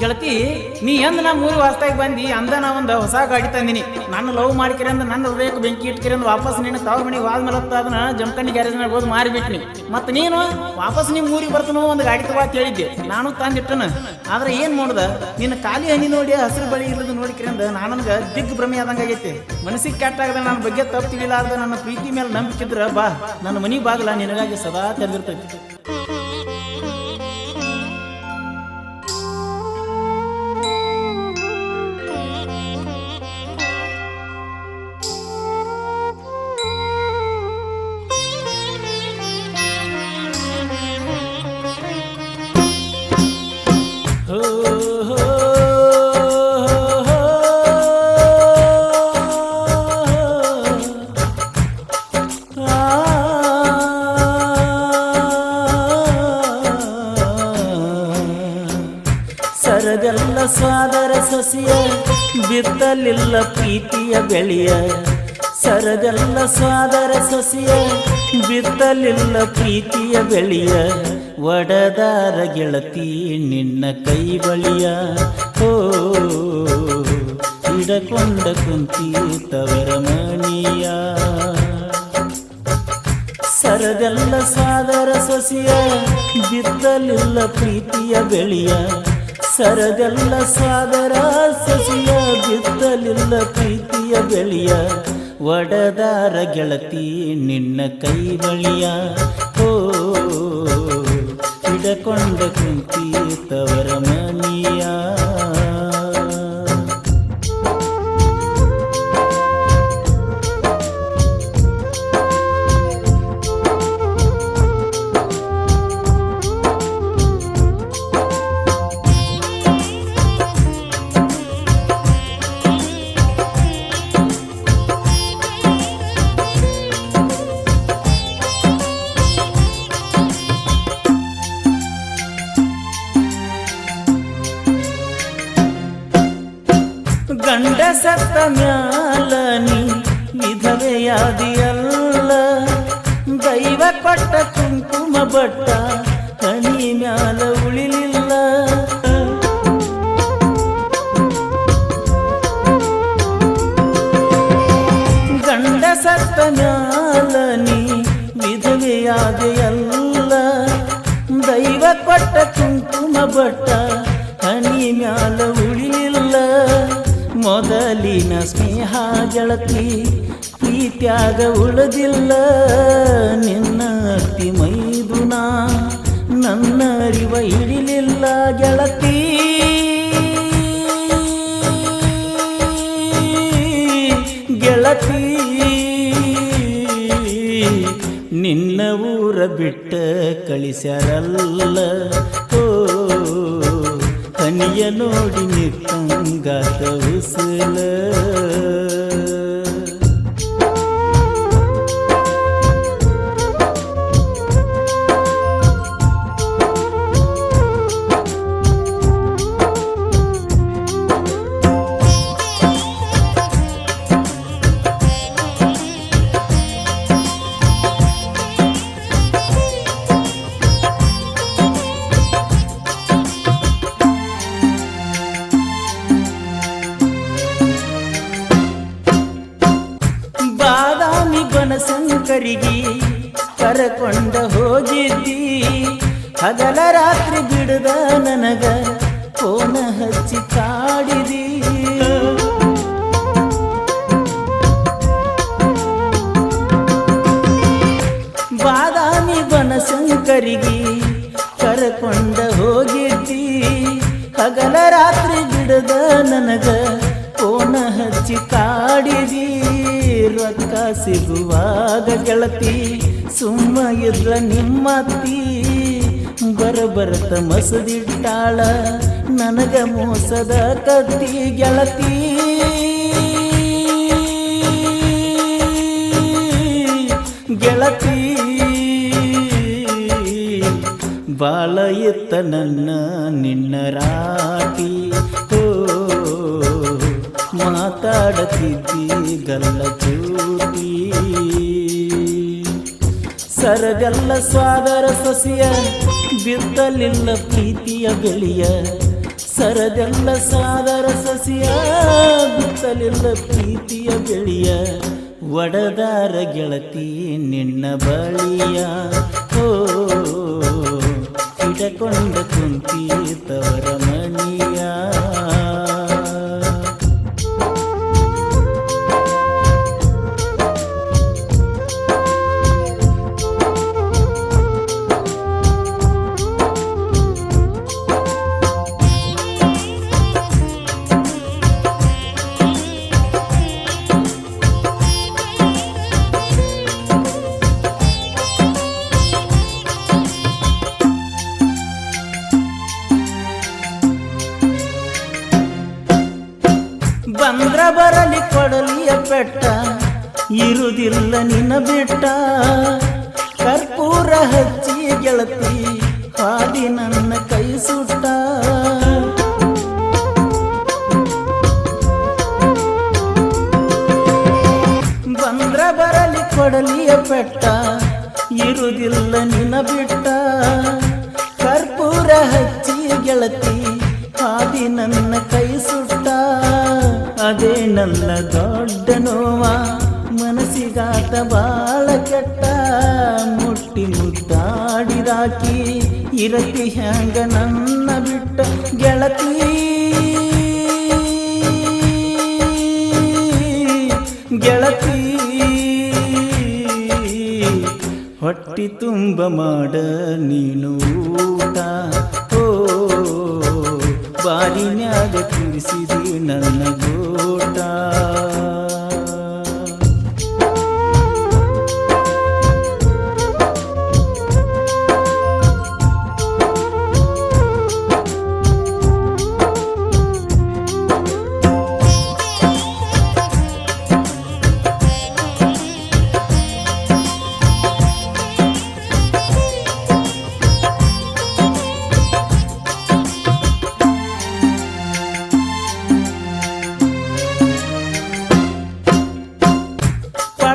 ಗೆಳತಿ, ನೀ ಎಂದ ನಾ ಮೂರು ವಾಸ್ತಾಗಿ ಬಂದಿ, ಅಂದ ನಾ ಒಂದು ಹೊಸ ಗಾಡಿ ತಂದಿನಿ. ನನ್ನ ಲವ್ ಮಾಡ್ಕಿರಿ ಅಂದ ನನ್ನ ಹೃದಯಕ್ಕೆ ಬೆಂಕಿ ಇಟ್ಕಿರಿ ಅಂದ್ ವಾಪಸ್ ನಿನ್ನ ತವ್ರ ಮನೆಗೆ ವಾದ ಮೇಲೆ ಅದನ್ನ ಜಮಖಂಡಿ ಗ್ಯಾರೇಜ್ನಾಗ ಹೋದ್ ಮಾರಿಬಿಟ್ನಿ ಮತ್ತೆ ನೀನು ವಾಪಸ್ ನಿಮ್ಮ ಊರಿಗೆ ಬರ್ತನೋ ಒಂದು ಗಾಡಿ ತಗೋ ಕೇಳಿದ್ದೆ ನಾನು ತಂದಿಟ್ಟನ. ಆದ್ರೆ ಏನ್ ಮಾಡ್ದ? ನಿನ್ನ ಖಾಲಿ ಹನಿ ನೋಡಿ ಹಸಿರು ಬಳಿ ಇಲ್ಲದ ನೋಡಿಕ್ರಿ ಅಂದ ನನಗೆ ದಿಗ್ ಭ್ರಮೆ ಆದಂಗ ಆಗೈತೆ. ಮನಸ್ಸಿಗೆ ಕೆಟ್ಟಾಗದ ನನ್ನ ಬಗ್ಗೆ ತಪ್ಪು ತಿಳಿಲಾರ್ದ ನನ್ನ ಪ್ರೀತಿ ಮೇಲೆ ನಂಬಿಕಿದ್ರ ಬಾ. ನನ್ನ ಮನಿ ಬಾಗಿಲ ನಿನಗಾಗಿ ಸದಾ ತೆರೆದಿರ್ತೈತಿ. ಸ್ವಾದರ ಸಸಿಯ, ಬಿತ್ತಲಿಲ್ಲ ಪ್ರೀತಿಯ ಬೆಳೆಯ. ಸರದಲ್ಲ ಸ್ವಾದರ ಸಸಿಯ, ಬಿತ್ತಲಿಲ್ಲ ಪ್ರೀತಿಯ ಬೆಳೆಯ. ಒಡದಾರ ಗೆಳತಿ ನಿನ್ನ ಕೈ ಬಳಿಯ. ಓ ಇಡಕೊಂಡ ಕುಂತಿ ತವರ ಮಣಿಯ. ಸರದೆಲ್ಲ ಸಾದರ ಸಸಿಯ, ಬಿತ್ತಲಿಲ್ಲ ಪ್ರೀತಿಯ ಬೆಳೆಯ. ಸರದೆಲ್ಲ ಸಾದರ ಸಸಿಯ ಬಿತ್ತಲಿಲ್ಲ ಪ್ರೀತಿಯ ಬೆಳೆಯ. ಒಡದಾರ ಗೆಳತಿ ನಿನ್ನ ಕೈ ಬಳಿಯ. ಓ ಹಿಡಕೊಂಡ ಕುಂತಿ ತವರ ಮನಿಯ. ವಿಧವೆಯಾದಿಯಲ್ಲ ದೈವ ಕೊಟ್ಟ ಕುಂಕುಮ ಬಟ್ಟ ಕಣಿ ಮ್ಯಾಲ ಉಳಿಲಿಲ್ಲ. ಗಂಡ ಸತ್ತ ಮ್ಯಾಲ ನೀ ವಿಧವೆಯಾದೆಯಲ್ಲ. ದೈವ ಕೊಟ್ಟ ಕುಂಕುಮ ಬಟ್ಟ ಕಣಿ ಮ್ಯಾಲ ಉಳಿಲಿಲ್ಲ. ಮೊದಲಿನ ಸ್ನೇಹ ಗೆಳತಿ ಪ್ರೀತ್ಯಾಗ ಉಳದಿಲ್ಲ. ನಿನ್ನ ಅತಿ ಮೈದುನ ನನ್ನ ಅರಿವ ಹಿಡಿಲಿಲ್ಲ ಗೆಳತಿ ಗೆಳತಿ, ನಿನ್ನ ಊರ ಬಿಟ್ಟ ಕಳಿಸ್ಯಾರಲ್ಲ. ಓ ಕನಿಯ ನೋಡಿ ನಿಕ್ಕಂಗಾತ ಉಸಲ ಬನಶಂಕರಿಗೆ ಕರಕೊಂಡ ಹೋಗಿದ್ದಿ. ಹಗಲ ರಾತ್ರಿ ಬಿಡದ ನನಗ ಕೋನ ಹಚ್ಚಿ ಕಾಡಿದಿ. ಬಾದಾಮಿ ಬನಶಂಕರಿಗೆ ಸಿಗುವಾಗ ಗೆಳತಿ, ಸುಮ್ಮ ಇದ್ರ ನಿಮ್ಮತ್ತಿ ಬರಬರ್ತ ಮಸದಿಟ್ಟಾಳ ನನಗ ಮೋಸದ ಕತ್ತಿ ಗೆಳತಿ. ಗೆಳತಿ, ಬಾಳ ಎತ್ತ ನನ್ನ ನಿನ್ನ ರಾತಿ ಓ ಮಾತಾಡತಿದ್ದಿ ಗಲ್ಲ ಚೂಟಿ ಸರಗಲ್ಲ ಸ್ವಾದರ ಸಸಿಯ ಬಿತ್ತಲಿಲ್ಲ ಪ್ರೀತಿಯ ಬೆಳೆಯ ಸರದೆಲ್ಲ ಸಾದರ ಸಸಿಯ ಬಿತ್ತಲಿಲ್ಲ ಪ್ರೀತಿಯ ಬೆಳೆಯ ಒಡದಾರ ಗೆಳತಿ ನಿನ್ನ ಬಳಿಯ. ಓ ಹಿಡಕೊಂಡ ಕುಂತಿ ತವರ ಬಿಟ್ಟ ಕರ್ಪೂರ ಹಚ್ಚಿ ಗೆಳತಿ ಹಾದಿ ನನ್ನ ಕೈ ಸುಟ್ಟ. ಬಂದ್ರ ಬರಲಿ ಕೊಡಲಿಯ ಪೆಟ್ಟ, ಇರುವುದಿಲ್ಲ ನಿನ್ನ ಬಿಟ್ಟ. ಕರ್ಪೂರ ಹಚ್ಚಿ ಗೆಳತಿ ಹಾದಿ ನನ್ನ ಕೈ ಸುಟ್ಟ. ಅದೇ ನನ್ನ ದೊಡ್ಡ ನೋವ. ಮನಸ್ಸಿಗಾತ ಬಾಳ ಕೆಟ್ಟ ಮುಟ್ಟಿ ಮುದ್ದಾಡಿದಾಕಿ ಇರತಿ ಹ್ಯಾಂಗ ನನ್ನ ಬಿಟ್ಟ ಗೆಳತಿ? ಗೆಳತಿ? ಹೊಟ್ಟಿ ತುಂಬ ಮಾಡ ನೀನು ಊಟ. ಓ, ಬಾರಿನ್ಯಾಗ ತಿರಿಸಿದಿ ನನ್ನ ಗೋಟ.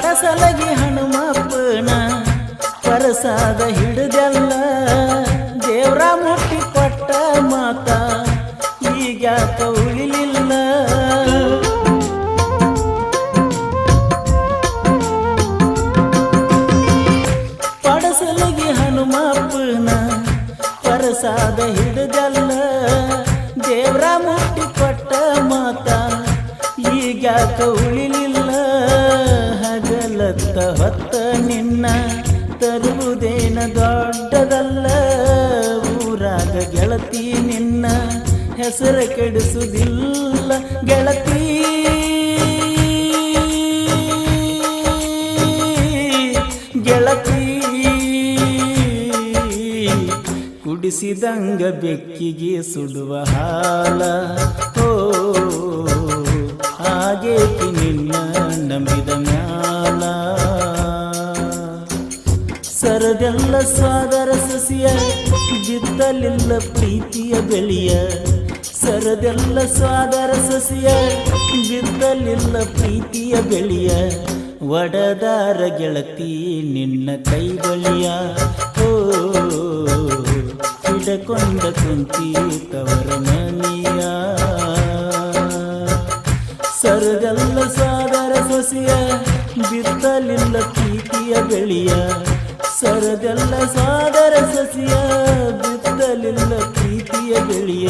ಪಡಸಲಗಿ ಹನುಮಪ್ಪನ ಪರಸಾದ ಹಿಡಿದೆಲ್ಲ ದೇವ್ರ ಮುಟ್ಟಿ ಕೊಟ್ಟ ಮಾತ ಈಗ ಉಳಿಲಿಲ್ಲ. ಪಡಸಲಗಿ ಹನುಮಪ್ಪನ ಪರಸಾದ ಹಿಡಿದೆಲ್ಲ ದೇವ್ರ ಮುಟ್ಟಿ ಕೊಟ್ಟ ಮಾತ ಈಗ ಉಳಿಲಿಲ್ಲ. ಹಗಲತ್ತ ಹೊತ್ತ ನಿನ್ನ ತರುವುದೇನ ದೊಡ್ಡದಲ್ಲ? ಊರಾಗ ಗೆಳತಿ ನಿನ್ನ ಹೆಸರ ಕೆಡಿಸುವುದಿಲ್ಲ. ಗೆಳತಿ ಗೆಳತಿ, ಕುಡಿಸಿದಂಗ ಬೆಕ್ಕಿಗೆ ಸುಡುವ ಹಾಲ. ಓ ಹಾಗೇತಿ ಸರದೆಲ್ಲ ಸಾದರ ಸಸಿಯ ಬಿತ್ತಲಿಲ್ಲ ಪ್ರೀತಿಯ ಬೆಳೆಯ. ಸರದೆಲ್ಲ ಸಾದರ ಸಸಿಯ ಬಿತ್ತಲಿಲ್ಲ ಪ್ರೀತಿಯ ಬೆಳೆಯ. ಒಡದಾರ ಗೆಳತಿ ನಿನ್ನ ಕೈ ಬಳಿಯ. ಓ, ಹಿಡಕೊಂಡ ಕುಂತಿ ತವರ ಮನೆಯ. ಸರದೆಲ್ಲ ಸಾದರ ಸಸಿಯ ಬಿತ್ತಲಿಲ್ಲ ಪ್ರೀತಿಯ ಬೆಳೆಯ. ಸರದಲ್ಲ ಸಾಗರ ಸಸಿಯ ಬಿದ್ದಲಿಲ್ಲ ಪ್ರೀತಿಯ ಬೆಳೆಯ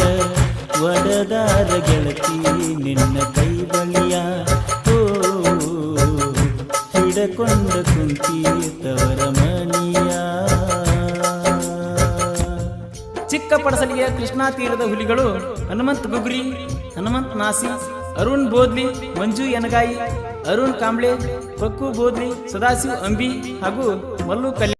ಒಡದಾರ ಗೆಳತಿ ನಿನ್ನ ಕೈ ಬಳಿಯ. ಓ, ಹಿಡಕೊಂಡ ಕುಂತಿ ತವರ ಮನಿಯ ಚಿಕ್ಕ ಪಡಸಲಿಯ ಕೃಷ್ಣಾ ತೀರದ ಹುಲಿಗಳು ಹನುಮಂತ್ ಗುಗ್ರಿ, ಹನುಮಂತ್ ನಾಸಿ, ಅರುಣ್ ಬೋದ್ಲಿ, ಮಂಜು ಎನಗಾಯಿ, ಅರುಣ್ ಕಾಂಬ್ಳೆ ಪಕ್ಕು ಬೋದ್ಲಿ, ಸದಾಶಿವ್ ಅಂಬಿ ಹಾಗೂ ಮಲ್ಲು ಕಲ್ಯಾಣ್